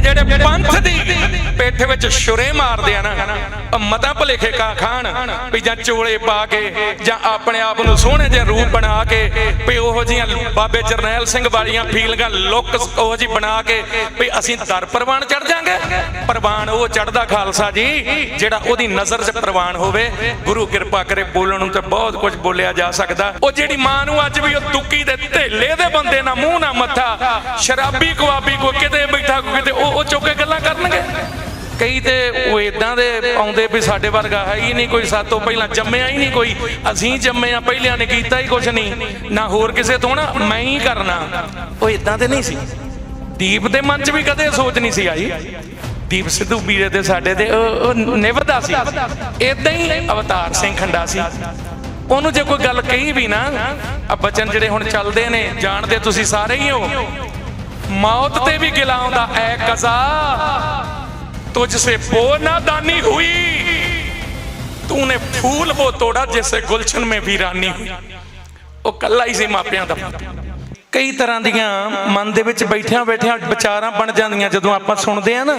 ਜਿਹੜੇ ਪੰਥ ਦੀ ਪਿੱਠ ਵਿੱਚ ਛੁਰੇ ਮਾਰਦੇ ਆ ਨਾ, ਉਹ ਮਤਾਂ ਭਲੇਖੇ ਕਾ ਖਾਣ, ਵੀ ਜਾਂ ਚੋਲੇ ਪਾ ਕੇ, ਜਾਂ ਆਪਣੇ ਆਪ ਨੂੰ ਸੋਹਣੇ ਜਿਹੇ ਰੂਪ ਬਣਾ ਕੇ, ਵੀ ਉਹੋ ਜੀਆਂ ਬਾਬੇ ਜਰਨੈਲ ਸਿੰਘ ਵਾਲੀਆਂ ਫੀਲਿੰਗਾਂ ਲੁੱਕ ਉਹੋ ਜੀ ਬਣਾ ਕੇ, ਵੀ ਅਸੀਂ ਦਰ ਪ੍ਰਵਾਨ ਚੜ ਜਾਾਂਗੇ। ਪ੍ਰਵਾਨ ਉਹ ਚੜਦਾ ਖਾਲਸਾ ਜੀ, ਜਿਹੜਾ ਉਹਦੀ ਨਜ਼ਰ 'ਚ ਪ੍ਰਵਾਨ ਹੋਵੇ। ਗੁਰੂ ਕਿਰਪਾ ਕਰੇ ਬੋਲਣ ਨੂੰ ਤੇ ਬਹੁਤ ਕੁਝ ਬੋਲਿਆ ਜਾ ਸਕਦਾ। ਉਹ ਜਿਹੜੀ ਮਾਂ ਨੂੰ ਅੱਜ ਵੀ ਉਹ ਦੁੱਕੀ ਦੇ ਢੇਲੇ ਦੇ ਬੰਦੇ ਨਾ ਮੂੰਹ ਨਾ ਮੱਥਾ, ਸ਼ਰਾਬੀ ਕਵਾਬੀ ਕੋ ਕਿਤੇ ਬੈਠਾ ਕੋ ਕਿਤੇ, ਉਹ ਉਹ ਚੁੱਕ ਕੇ ਗੱਲਾਂ ਕਰਨਗੇ ਕਈ ਤੇ ਉਹ ਇਦਾਂ ਦੇ ਆਉਂਦੇ ਵੀ ਸਾਡੇ ਵਰਗਾ ਹੈ ਹੀ ਨਹੀਂ, ਕੋਈ ਸਾਤੋਂ ਪਹਿਲਾਂ ਜੰਮਿਆ ਹੀ ਨਹੀਂ ਕੋਈ। ਅਸੀਂ ਜੰਮੇ ਆ ਪਹਿਲਿਆਂ ਨੇ ਕੀਤਾ ਹੀ ਕੁਝ ਨਹੀਂ। ਨਾ ਹੋਰ ਕਿਸੇ ਤੋਂ ਨਾ ਮੈਂ ਹੀ ਕਰਨਾ। ਉਹ ਇਦਾਂ ਦੇ ਨਹੀਂ ਸੀ। ਦੀਪ ਦੇ ਮਨ 'ਚ ਵੀ ਕਦੇ ਸੋਚ ਨਹੀਂ ਸੀ ਆਈ। ਦੀਪ ਸਿੱਧੂ ਵੀਰੇ ਦੇ, ਸਾਡੇ ਦੇ, ਉਹ ਉਹ ਸੀ। ਇਦਾਂ ਹੀ ਅਵਤਾਰ ਸਿੰਘ ਖੰਡਾ ਸੀ। ਉਹਨੂੰ ਜੇ ਕੋਈ ਗੱਲ ਕਹੀ ਵੀ ਨਾ, ਆ ਬਚਨ ਜਿਹੜੇ ਹੁਣ ਚੱਲਦੇ ਨੇ, ਜਾਣਦੇ ਤੁਸੀਂ ਸਾਰੇ ਹੀ ਹੋ। ਮੌਤ ਤੇ ਵੀ ਗਿਲਾਉਂਦਾ ਐ ਕਜ਼ਾ। तुझ से वो नादानी हुई तूने फूल वो तोड़ा जैसे गुलशन में वीरानी हुई ਉਹ ਕੱਲਾ ਹੀ ਸੀ ਮਾਪਿਆਂ ਦਾ ਕਈ ਤਰ੍ਹਾਂ ਦੀਆਂ ਮਨ ਦੇ ਵਿੱਚ ਬੈਠਿਆਂ ਬੈਠਿਆਂ ਵਿਚਾਰਾਂ ਬਣ ਜਾਂਦੀਆਂ ਜਦੋਂ ਆਪਾਂ ਸੁਣਦੇ ਆ ਨਾ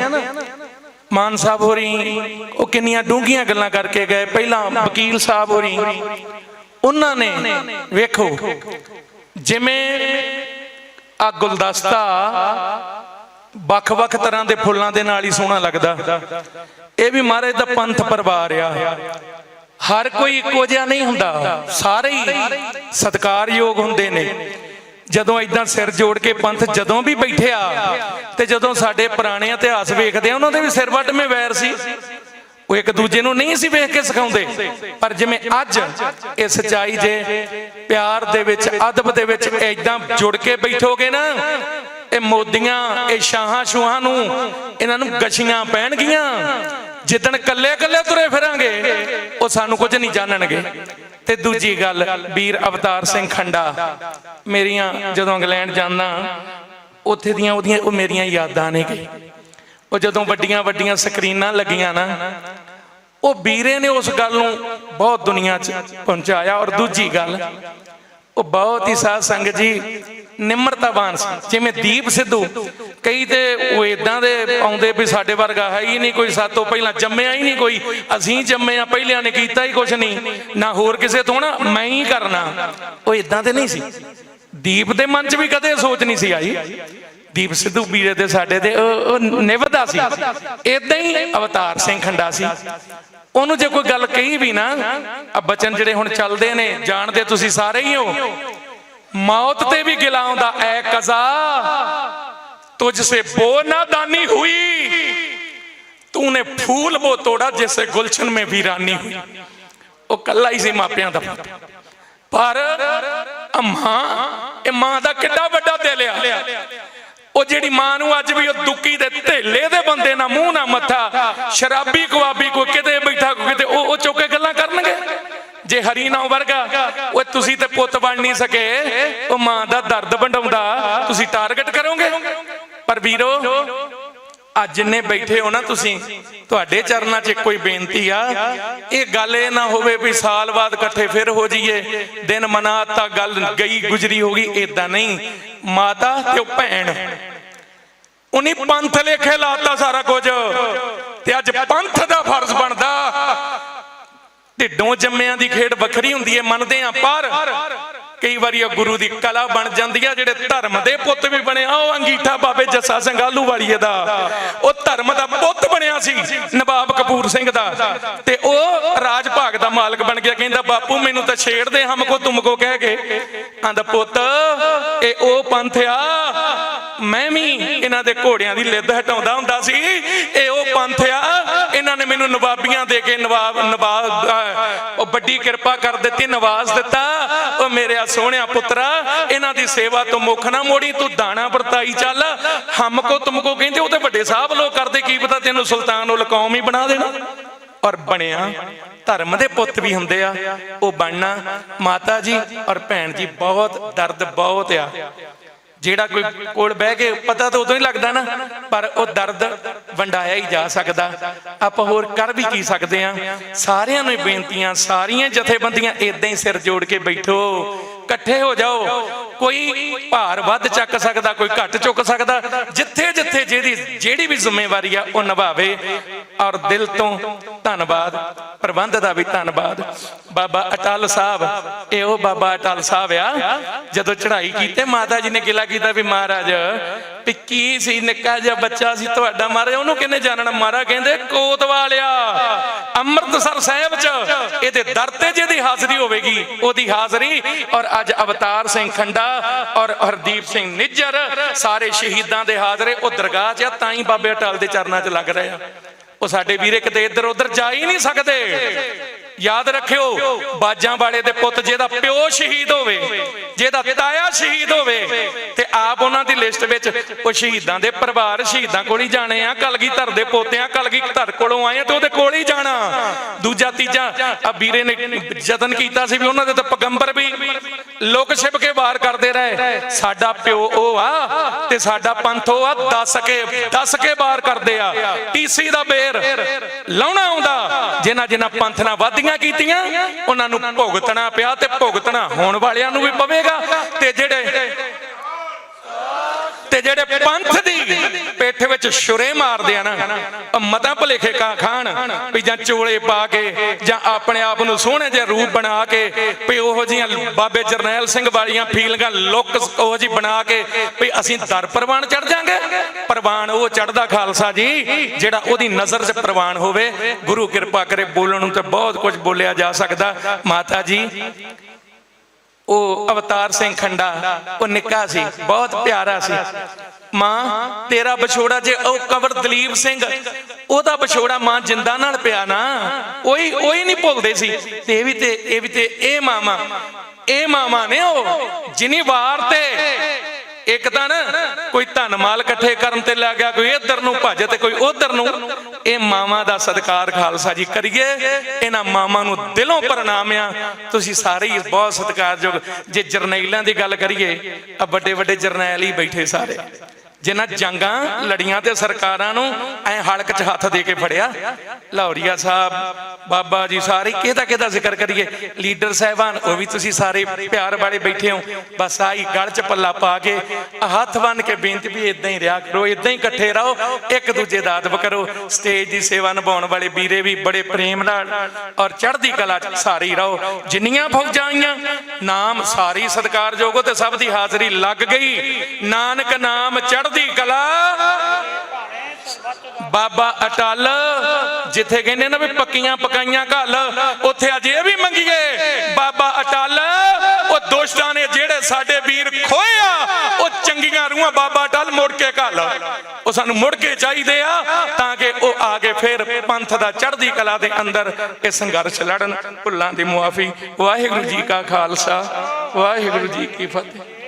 ਮਾਨ ਸਾਹਿਬ ਹੋਰੀ ਉਹ ਕਿੰਨੀਆਂ ਡੂੰਘੀਆਂ ਗੱਲਾਂ ਕਰਕੇ ਗਏ ਪਹਿਲਾਂ ਵਕੀਲ ਸਾਹਿਬ ਹੋਰੀ ਉਹਨਾਂ ਨੇ ਵੇਖੋ ਜਿਵੇਂ ਆ ਗੁਲਦਸਤਾ ਵੱਖ-ਵੱਖ ਤਰ੍ਹਾਂ ਦੇ ਫੁੱਲਾਂ ਦੇ ਨਾਲ ਹੀ ਸੋਹਣਾ ਲੱਗਦਾ। ਇਹ ਵੀ ਮਹਾਰਾਜ ਦਾ ਪੰਥ ਪਰਿਵਾਰ ਆ। ਹਰ ਕੋਈ ਇੱਕੋ ਜਿਹਾ ਨਹੀਂ ਹੁੰਦਾ। ਸਾਰੇ ਹੀ ਸਤਿਕਾਰਯੋਗ ਹੁੰਦੇ ਨੇ। ਜਦੋਂ ਇਦਾਂ ਸਿਰ ਜੋੜ ਕੇ ਪੰਥ ਜਦੋਂ ਵੀ ਬੈਠਿਆ ਤੇ ਜਦੋਂ ਸਾਡੇ ਪੁਰਾਣੇ ਇਤਿਹਾਸ ਵੇਖਦੇ ਆ, ਉਹਨਾਂ ਦੇ ਵੀ ਸਿਰ ਵੱਟਵੇਂ ਵੈਰ ਸੀ। ਉਹ ਇੱਕ ਦੂਜੇ ਨੂੰ ਨਹੀਂ ਸੀ ਵੇਖ ਕੇ ਸਿਖਾਉਂਦੇ। ਪਰ ਜਿਵੇਂ ਅੱਜ ਇਹ ਸਚਾਈ ਜੇ ਪਿਆਰ ਦੇ ਵਿੱਚ, ਅਦਬ ਦੇ ਵਿੱਚ ਇਦਾਂ ਜੁੜ ਕੇ ਬੈਠੋਗੇ ਨਾ ਇਹ ਮੋਦੀਆਂ, ਇਹ ਸ਼ਾਹਾਂ ਸ਼ੂਹਾਂ ਨੂੰ ਇਹਨਾਂ ਨੂੰ ਗਛੀਆਂ ਪੈਣਗੀਆਂ। ਜਿੱਦਣ ਕੱਲੇ ਕੱਲੇ ਤੁਰੇ ਫਿਰਾਂਗੇ, ਉਹ ਸਾਨੂੰ ਕੁਝ ਨਹੀਂ ਜਾਣਨਗੇ। ਤੇ ਦੂਜੀ ਗੱਲ, ਵੀਰ ਅਵਤਾਰ ਸਿੰਘ ਖੰਡਾ, ਮੇਰੀਆਂ ਜਦੋਂ ਇੰਗਲੈਂਡ ਜਾਂਦਾ ਉੱਥੇ ਦੀਆਂ ਉਹਦੀਆਂ, ਉਹ ਮੇਰੀਆਂ ਯਾਦਾਂ ਨੇ ਕਿ ਉਹ ਜਦੋਂ ਵੱਡੀਆਂ ਵੱਡੀਆਂ ਸਕਰੀਨਾਂ ਲੱਗੀਆਂ ਨਾ, ਉਹ ਵੀਰੇ ਨੇ ਉਸ ਗੱਲ ਨੂੰ ਬਹੁਤ ਦੁਨੀਆ 'ਚ ਪਹੁੰਚਾਇਆ। ਔਰ ਦੂਜੀ ਗੱਲ, ਉਹ ਬਹੁਤ ਹੀ ਸਾਧ ਸੰਗਤ ਜੀ ਨਿਮਰਤਾਵਾਨ ਸੀ। ਜਿਵੇਂ ਦੀਪ ਸਿੱਧੂ, ਕਈ ਤੇ ਉਹ ਇਦਾਂ ਦੇ ਆਉਂਦੇ ਵੀ ਸਾਡੇ ਵਰਗਾ ਹੈ ਹੀ ਨਹੀਂ ਕੋਈ, ਸਾਤੋਂ ਪਹਿਲਾਂ ਜੰਮਿਆ ਹੀ ਨਹੀਂ ਕੋਈ, ਅਸੀਂ ਜੰਮੇ ਆ ਪਹਿਲਿਆਂ ਨੇ ਕੀਤਾ ਹੀ ਕੁਝ ਨਹੀਂ। ਨਾ ਹੋਰ ਕਿਸੇ ਤੋਂ ਨਾ, ਮੈਂ ਹੀ ਕਰਨਾ। ਉਹ ਇਦਾਂ ਦੇ ਨਹੀਂ ਸੀ। ਦੀਪ ਦੇ ਮਨ 'ਚ ਵੀ ਕਦੇ ਸੋਚ ਨਹੀਂ ਸੀ ਆਈ। ਦੀਪ ਸਿੱਧੂ ਵੀਰੇ ਦੇ, ਸਾਡੇ ਦੇ, ਉਹ ਉਹ ਸੀ। ਇਦਾਂ ਹੀ ਅਵਤਾਰ ਸਿੰਘ ਖੰਡਾ ਸੀ। ਉਹਨੂੰ ਜੇ ਕੋਈ ਗੱਲ ਕਹੀ ਵੀ ਨਾ, ਆ ਬਚਨ ਜਿਹੜੇ ਹੁਣ ਚੱਲਦੇ ਨੇ, ਜਾਣਦੇ ਤੁਸੀਂ ਸਾਰੇ ਹੀ ਹੋ ਮੌਤ ਤੇ ਵੀ ਗਿਲਾਉਂਦਾ ਐ ਕਜ਼ਾ ਤੁਝ ਸੇ ਬੋ ਨਾਦਾਨੀ ਹੋਈ। ਤੂਨੇ ਫੂਲ ਬੋ ਤੋੜਾ ਜਿਸੇ ਗੁਲਸ਼ਨ ਮੇ ਵੀਰਾਨੀ ਹੋਈ। ਉਹ ਕੱਲਾ ਹੀ ਸੀ ਮਾਪਿਆਂ ਦਾ ਪਰ ਅਮਾ, ਇਹ ਮਾਂ ਦਾ ਕਿੱਡਾ ਵੱਡਾ ਦਿਲ ਆ। ਉਹ ਜਿਹੜੀ ਮਾਂ ਨੂੰ ਅੱਜ ਵੀ ਉਹ ਦੁੱਕੀ ਦੇ ਥੇਲੇ ਦੇ ਬੰਦੇ ਨਾ ਮੂੰਹ ਨਾ ਮੱਥਾ, ਸ਼ਰਾਬੀ ਕੁਆਬੀ ਕੋ ਕਿਤੇ ਬੈਠਾ ਕੋ ਕਿਤੇ, ਉਹ ਉਹ ਚੁੱਕ ਜੇ ਹਰੀ ਨਾਮ ਵਰਗਾ ਉਹ ਤੁਸੀਂ ਤੇ ਪੁੱਤ ਬਣ ਨਹੀਂ ਸਕੇ। ਉਹ ਮਾਂ ਦਾ ਦਰਦ ਵੰਡਾਉਂਦਾ, ਤੁਸੀਂ ਟਾਰਗੇਟ ਕਰੋਗੇ? ਪਰ ਵੀਰੋ, ਅੱਜ ਜਿੰਨੇ ਬੈਠੇ ਹੋ ਨਾ ਤੁਸੀਂ, ਤੁਹਾਡੇ ਚਰਨਾਂ 'ਚ ਕੋਈ ਬੇਨਤੀ ਆ। ਇਹ ਗੱਲ ਇਹ ਨਾ ਹੋਵੇ ਵੀ ਸਾਲ ਬਾਅਦ ਇਕੱਠੇ ਫਿਰ ਹੋ ਜਾਈਏ, ਦਿਨ ਮਨਾਤਾ ਗੱਲ ਗਈ, ਗੁਜਰੀ ਹੋ ਗਈ ਇਦਾਂ ਨਹੀਂ। ਮਾਤਾ ਤੇ ਉਹ ਭੈਣ। ਉਨੀ ਪੰਥ ਲੇਖੇ ਲਾਤਾ ਸਾਰਾ ਕੁਝ, ਤੇ ਅੱਜ ਪੰਥ ਦਾ ਫਰਜ਼ ਬਣਦਾ। ਢਿੱਡੋਂ ਜੰਮਿਆਂ ਦੀ ਖੇਡ ਵੱਖਰੀ ਹੁੰਦੀ ਹੈ ਮੰਨਦੇ ਆ ਪਰ ਕਈ ਵਾਰੀ ਉਹ ਗੁਰੂ ਦੀ ਕਲਾ ਬਣ ਜਾਂਦੀ ਆ, ਜਿਹੜੇ ਧਰਮ ਦੇ ਪੁੱਤ ਵੀ ਬਣੇ ਆ, ਉਹ ਅੰਗੀਠਾ ਬਾਬੇ ਜੱਸਾ ਸਿੰਘ ਆਲੂ ਵਾਲੀਏ ਦਾ। ਉਹ ਧਰਮ ਦਾ ਪੁੱਤ ਬਣਿਆ ਸੀ, ਨਵਾਬ ਕਪੂਰ ਸਿੰਘ ਦਾ। ਤੇ ਉਹ ਰਾਜ ਭਾਗ ਦਾ ਮਾਲਕ ਬਣ ਗਿਆ, ਕਹਿੰਦਾ, ਬਾਪੂ, ਮੈਨੂੰ ਤਾਂ ਛੇੜਦੇ ਹਮਕੋ ਤੁਮਕੋ ਕਹਿ ਕੇ। ਆਂਦਾ ਪੁੱਤ, ਇਹ ਉਹ ਪੰਥ ਆ, ਮੈਂ ਵੀ ਇਹਨਾਂ ਦੇ ਘੋੜਿਆਂ ਦੀ ਲਿੱਦ ਹਟਾਉਂਦਾ ਹੁੰਦਾ ਸੀ। ਇਹ ਉਹ ਪੰਥ ਆ, ਇਹਨਾਂ ਨੇ ਮੈਨੂੰ ਨਵਾਬੀਆਂ ਦੇ ਕੇ ਨਵਾਬ ਨਵਾਬ ਉਹ ਵੱਡੀ ਕਿਰਪਾ ਕਰ ਦਿੱਤੀ, ਨਵਾਜ਼ ਦਿੱਤਾ। ਉਹ ਮੇਰੇ ਸੋਹਣਿਆ ਪੁੱਤਰਾ, ਇਹਨਾਂ ਦੀ ਸੇਵਾ ਤੋਂ ਮੁੱਖ ਨਾ ਮੋੜੀ, ਤੂੰ ਦਾਣਾ ਵਰਤਾਈ ਚੱਲ। ਹਮਕੋ ਤੁਮਕੋ ਕਹਿੰਦੇ, ਉਹ ਤੇ ਵੱਡੇ ਸਾਹਿਬ ਲੋਕ ਕਰਦੇ, ਕੀ ਪਤਾ ਤੈਨੂੰ ਸੁਲਤਾਨ ਉਲ ਕੌਮ ਹੀ ਬਣਾ ਦੇਣਾ। ਔਰ ਬਣਿਆ, ਧਰਮ ਦੇ ਪੁੱਤ ਵੀ ਹੁੰਦੇ ਆ, ਉਹ ਬਣਨਾ। ਮਾਤਾ ਜੀ ਔਰ ਭੈਣ ਜੀ, ਬਹੁਤ ਦਰਦ ਬਹੁਤ ਆ। ਜਿਹੜਾ ਕੋਈ ਕੋਲ ਬਹਿ ਕੇ ਪਤਾ ਤਾਂ ਉਦੋਂ ਹੀ ਲੱਗਦਾ ਨਾ, ਪਰ ਉਹ ਦਰਦ ਵੰਡਾਇਆ ਹੀ ਜਾ ਸਕਦਾ। ਆਪਾਂ ਹੋਰ ਕਰ ਵੀ ਕੀ ਸਕਦੇ ਆ ਸਾਰਿਆਂ ਨੂੰ ਹੀ ਬੇਨਤੀਆਂ, ਸਾਰੀਆਂ ਜਥੇਬੰਦੀਆਂ ਇਦਾਂ ਹੀ ਸਿਰ ਜੋੜ ਕੇ ਬੈਠੋ। ਇਕੱਠੇ ਹੋ ਜਾਓ। ਕੋਈ ਭਾਰ ਵੱਧ ਚੱਕ ਸਕਦਾ, ਕੋਈ ਘੱਟ ਚੁੱਕ ਸਕਦਾ। ਜਿੱਥੇ ਜਿੱਥੇ ਜਿਹਦੀ ਜਿਹੜੀ ਵੀ ਜ਼ਿੰਮੇਵਾਰੀ ਆ, ਉਹ ਨਿਭਾਵੇ। ਔਰ ਦਿਲ ਤੋਂ ਧੰਨਵਾਦ, ਪ੍ਰਬੰਧ ਦਾ ਵੀ ਧੰਨਵਾਦ। ਬਾਬਾ ਅਟਲ ਸਾਹਿਬ, ਇਹ ਉਹ ਬਾਬਾ ਅਟਲ ਸਾਹਿਬ ਆ, ਜਦੋਂ ਚੜ੍ਹਾਈ ਕੀਤੇ ਮਾਤਾ ਜੀ ਨੇ ਗਿਲਾ ਕੀਤਾ ਵੀ ਮਹਾਰਾਜ, ਵੀ ਸੀ ਨਿੱਕਾ ਜਿਹਾ ਬੱਚਾ ਸੀ ਤੁਹਾਡਾ ਮਹਾਰਾਜ, ਉਹਨੂੰ ਕਿਹਨੇ ਜਾਣਨਾ? ਮਹਾਰਾਜ ਕਹਿੰਦੇ, ਕੋਤਵਾਲਿਆ, ਅੰਮ੍ਰਿਤਸਰ ਸਾਹਿਬ ਚ, ਇਹਦੇ ਦਰ ਤੇ ਜਿਹਦੀ ਹਾਜ਼ਰੀ ਹੋਵੇਗੀ, ਉਹਦੀ ਹਾਜ਼ਰੀ। ਔਰ ਅੱਜ ਅਵਤਾਰ ਸਿੰਘ ਖੰਡਾ ਔਰ ਹਰਦੀਪ ਸਿੰਘ ਨਿੱਜਰ, ਸਾਰੇ ਸ਼ਹੀਦਾਂ ਦੇ ਹਾਜ਼ਰੇ, ਉਹ ਦਰਗਾਹ 'ਚ ਆ, ਤਾਂ ਹੀ ਬਾਬੇ ਅਟਲ ਦੇ ਚਰਨਾਂ 'ਚ ਲੱਗ ਰਹੇ ਆ। ਉਹ ਸਾਡੇ ਵੀਰੇ ਕਿਤੇ ਇੱਧਰ ਉੱਧਰ ਜਾ ਹੀ ਨਹੀਂ ਸਕਦੇ। ਯਾਦ ਰੱਖਿਓ, ਬਾਜਾਂ ਵਾਲੇ ਦੇ ਪੁੱਤ ਜਿਹਦਾ ਪਿਓ ਸ਼ਹੀਦ ਹੋਵੇ, ਜਿਹਦਾ ਤਾਇਆ ਸ਼ਹੀਦ ਹੋਵੇ, ਤੇ ਆਪ ਉਹਨਾਂ ਦੀ ਲਿਸਟ ਵਿੱਚ ਉਹ ਸ਼ਹੀਦਾਂ ਦੇ ਪਰਿਵਾਰ ਸ਼ਹੀਦਾਂ ਕੋਲ ਹੀ ਜਾਣੇ ਆ ਕਲਗੀ ਧਰ ਦੇ ਪੋਤਿਆਂ ਕਲਗੀਧਰ ਕੋਲੋਂ ਆਏ ਆ ਤੇ ਉਹਦੇ ਕੋਲ ਹੀ ਜਾਣਾ। ਦੂਜਾ ਤੀਜਾ ਆ ਵੀਰੇ ਨੇ ਯਤਨ ਕੀਤਾ ਸੀ ਵੀ ਉਹਨਾਂ ਦੇ ਤਾਂ ਪਗੰਬਰ ਵੀ ਲੁਕ ਛਿਪ ਕੇ ਵਾਰ ਕਰਦੇ ਰਹੇ। ਸਾਡਾ ਪਿਓ ਉਹ ਆ ਤੇ ਸਾਡਾ ਪੰਥ ਉਹ ਆ, ਦੱਸ ਕੇ ਦੱਸ ਕੇ ਵਾਰ ਕਰਦੇ ਆ। ਟੀਸੀ ਦਾ ਬੇਰ ਲਾਉਣਾ ਆਉਂਦਾ, ਜਿਨ੍ਹਾਂ ਜਿਨ੍ਹਾਂ ਪੰਥ ਨਾਲ ਵਾਦੀਆਂ ਕੀਤੀਆਂ, ਉਹਨਾਂ ਨੂੰ ਭੁਗਤਣਾ ਪਿਆ ਤੇ ਭੁਗਤਣਾ ਹੋਣ ਵਾਲਿਆਂ ਨੂੰ ਵੀ ਪਵੇਗਾ। ਤੇ ਜਿਹੜੇ ਤੇ ਜਿਹੜੇ ਪੰਥ ਦੀ ਪਿੱਠ ਵਿੱਚ ਛੁਰੇ ਮਾਰਦੇ ਆ ਨਾ ਉਹ ਮਤਾਂ ਕਾ ਖਾਣ, ਵੀ ਜਾਂ ਚੋਲੇ ਪਾ ਕੇ, ਜਾਂ ਆਪਣੇ ਆਪ ਨੂੰ ਸੋਹਣੇ ਜਿਹੇ ਰੂਪ ਬਣਾ ਕੇ, ਵੀ ਉਹੋ ਜੀਆਂ ਬਾਬੇ ਜਰਨੈਲ ਸਿੰਘ ਵਾਲੀਆਂ ਫੀਲਿੰਗਾਂ ਲੁੱਕ ਉਹੋ ਜੀ ਬਣਾ ਕੇ, ਵੀ ਅਸੀਂ ਦਰ ਪ੍ਰਵਾਨ ਚੜ ਜਾਾਂਗੇ। ਪ੍ਰਵਾਨ ਉਹ ਚੜਦਾ ਖਾਲਸਾ ਜੀ, ਜਿਹੜਾ ਉਹਦੀ ਨਜ਼ਰ 'ਚ ਪ੍ਰਵਾਨ ਹੋਵੇ। ਗੁਰੂ ਕਿਰਪਾ ਕਰੇ ਬੋਲਣ ਨੂੰ ਤੇ ਬਹੁਤ ਕੁਝ ਬੋਲਿਆ ਜਾ ਸਕਦਾ। ਮਾਤਾ ਜੀ, ਉਹ ਅਵਤਾਰ ਸਿੰਘ ਖੰਡਾ, ਉਹ ਨਿੱਕਾ ਸੀ, ਬਹੁਤ ਪਿਆਰਾ ਸੀ। ਮਾਂ, ਤੇਰਾ ਵਿਛੋੜਾ ਜੇ ਉਹ ਕਵਰ ਦਲੀਪ ਸਿੰਘ, ਉਹਦਾ ਵਿਛੋੜਾ ਮਾਂ ਜਿੰਦਾ ਨਾਲ ਪਿਆ ਨਾ, ਉਹੀ ਉਹੀ ਨਹੀਂ ਭੁੱਲਦੇ ਸੀ। ਤੇ ਇਹ ਵੀ ਤੇ, ਇਹ ਵੀ ਤੇ, ਇਹ ਮਾਮਾ ਇਹ ਮਾਮਾ ਨੇ ਉਹ, ਜਿਨੀ ਵਾਰ ਤੇ ਇੱਕ ਤਾਂ ਨਾ ਕੋਈ ਧਨ ਮਾਲ ਇਕੱਠੇ ਕਰਨ ਤੇ ਲੱਗ ਗਿਆ, ਕੋਈ ਇੱਧਰ ਨੂੰ ਭੱਜ ਤੇ ਕੋਈ ਉਧਰ ਨੂੰ, ਇਹ ਮਾਵਾਂ ਦਾ ਸਤਿਕਾਰ ਖਾਲਸਾ ਜੀ ਕਰੀਏ, ਇਹਨਾਂ ਮਾਵਾਂ ਨੂੰ ਦਿਲੋਂ ਪ੍ਰਣਾਮ ਆ ਤੁਸੀਂ ਸਾਰੇ ਹੀ ਬਹੁਤ ਸਤਿਕਾਰਯੋਗ, ਜੇ ਜਰਨੈਲਾਂ ਦੀ ਗੱਲ ਕਰੀਏ ਆ ਵੱਡੇ ਵੱਡੇ ਜਰਨੈਲ ਹੀ ਬੈਠੇ ਸਾਰੇ। ਜਿਨ੍ਹਾਂ ਜੰਗਾਂ, ਲੜੀਆਂ ਤੇ ਸਰਕਾਰਾਂ ਨੂੰ ਐ ਹਲਕ 'ਚ ਹੱਥ ਦੇ ਕੇ ਫੜਿਆ। ਲਾਹੌਰੀਆ ਸਾਹਿਬ, ਬਾਬਾ ਜੀ ਸਾਰੇ ਕਿਹਦਾ ਕਿਹਦਾ ਜ਼ਿਕਰ ਕਰੀਏ? ਲੀਡਰ ਸਾਹਿਬਾਨ, ਉਹ ਵੀ ਤੁਸੀਂ ਸਾਰੇ ਪਿਆਰ ਵਾਲੇ ਬੈਠੇ ਹੋ। ਬਸ ਆਹੀ ਗਲ 'ਚ ਪੱਲਾ ਪਾ ਕੇ ਹੱਥ ਬੰਨ ਕੇ ਬੇਨਤੀ ਵੀ ਇਦਾਂ ਹੀ ਰਿਹਾ ਕਰੋ ਇਦਾਂ ਹੀ ਇਕੱਠੇ ਰਹੋ, ਇੱਕ ਦੂਜੇ ਦਾ ਅਦਬ ਕਰੋ। ਸਟੇਜ ਦੀ ਸੇਵਾ ਨਿਭਾਉਣ ਵਾਲੇ ਵੀਰੇ ਵੀ ਬੜੇ ਪ੍ਰੇਮ ਨਾਲ ਔਰ ਚੜ੍ਹਦੀ ਕਲਾ 'ਚ ਸਾਰੇ ਹੀ ਰਹੋ। ਜਿੰਨੀਆਂ ਫੌਜਾਂ ਆਈਆਂ, ਨਾਮ ਸਾਰੀ ਸਤਿਕਾਰਯੋਗ ਹੋ ਤੇ ਸਭ ਦੀ ਹਾਜ਼ਰੀ ਲੱਗ ਗਈ। ਨਾਨਕ ਨਾਮ ਚੜ੍ਹਦੀ ਕਲਾ। ਬਾਬਾ ਅਟਲ, ਜਿੱਥੇ ਕਹਿੰਦੇ ਨਾ ਵੀ ਪੱਕੀਆਂ ਪਕਾਈਆਂ ਘੱਲ, ਉੱਥੇ ਅੱਜ ਇਹ ਵੀ ਮੰਗੀਏ। ਬਾਬਾ ਅਟਲ, ਉਹ ਦੁਸ਼ਟਾਂ ਨੇ ਜਿਹੜੇ ਸਾਡੇ ਵੀਰ ਖੋਏ ਆ, ਉਹ ਚੰਗੀਆਂ ਰੂਹਾਂ ਬਾਬਾ ਅਟਲ ਮੁੜ ਕੇ ਘੱਲ। ਉਹ ਸਾਨੂੰ ਮੁੜ ਕੇ ਚਾਹੀਦੇ ਆ, ਤਾਂ ਕਿ ਉਹ ਆ ਕੇ ਫਿਰ ਪੰਥ ਦਾ ਚੜ੍ਹਦੀ ਕਲਾ ਦੇ ਅੰਦਰ ਇਹ ਸੰਘਰਸ਼ ਲੜਨ। ਭੁੱਲਾਂ ਦੀ ਮੁਆਫੀ। ਵਾਹਿਗੁਰੂ ਜੀ ਕਾ ਖਾਲਸਾ, ਵਾਹਿਗੁਰੂ ਜੀ ਕੀ ਫਤਿਹ।